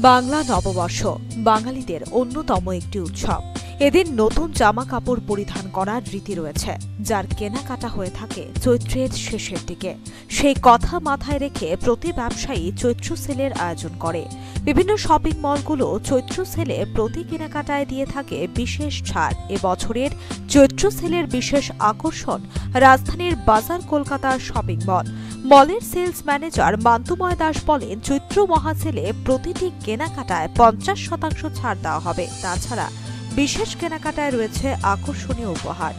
বাংলা নববর্ষ বাঙালিদের অন্যতম একটি উৎসব। এদিন নতুন জামা কাপড় পরিধান করার রীতি রয়েছে, যার কেনাকাটা হয়ে থাকে চৈত্রের শেষের দিকে। সেই কথা মাথায় রেখে প্রতি ব্যবসায়ী চৈত্র সেলের আয়োজন করে। বিভিন্ন শপিং মলগুলো চৈত্র সেলে প্রতি কেনাকাটায় দিয়ে থাকে বিশেষ ছাড়। এবছরের চৈত্র সেলের বিশেষ আকর্ষণ রাজধানীর বাজার কলকাতার শপিং মল। মলের সেলস ম্যানেজার মান্তুময় দাস বলেন, চৈত্র মহাসেলে প্রতিটি কেনাকাটায় পঞ্চাশ শতাংশ ছাড় দেওয়া হবে। তাছাড়া বিশেষ কেনাকাটায় রয়েছে আকর্ষণীয় উপহার।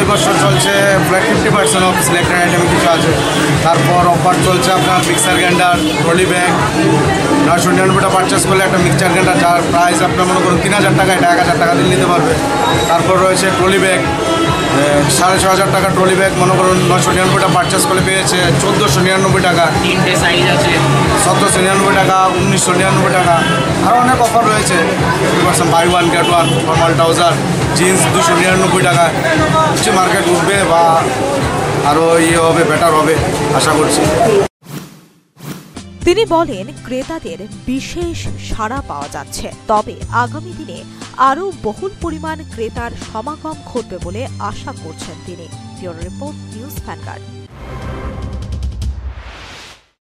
এই বছর চলছে, প্রায় fifty percent off selected item কিছু আছে। তারপর অফার চলছে আপনার মিক্সার গ্রাইন্ডার ট্রলি ব্যাগ নয়শো নিরানব্বইটা পারচেস করলে একটা মিক্সার গ্রাইন্ডার যার প্রাইস আপনার মনে করুন তিন হাজার টাকা এক হাজার টাকা দিয়ে নিতে পারবে। তারপর রয়েছে ট্রলি ব্যাগ সাড়ে ছ হাজার টাকা ট্রলি ব্যাগ মনে করুন নয়শো নিরানব্বইটা পারচেস করে পেয়েছে চোদ্দোশো নিরানব্বই টাকা। তিনটে সাইজ আছে। সতেরোশো নিরানব্বই টাকা উনিশশো নিরানব্বই টাকা। আরও অনেক অফার রয়েছে। Buy one get one formal trouser jeans দুশো নিরানব্বই টাকা। কিছু মার্কেট উঠবে বা আরও ইয়ে হবে বেটার হবে আশা করছি। তিনি বলেন ক্রেতাদের বিশেষ সাড়া পাওয়া যাচ্ছে। তবে আগামী দিনে আরও বহুল পরিমাণ ক্রেতার সমাগম ঘটবে বলে আশা করছেন তিনি। Report news vanguard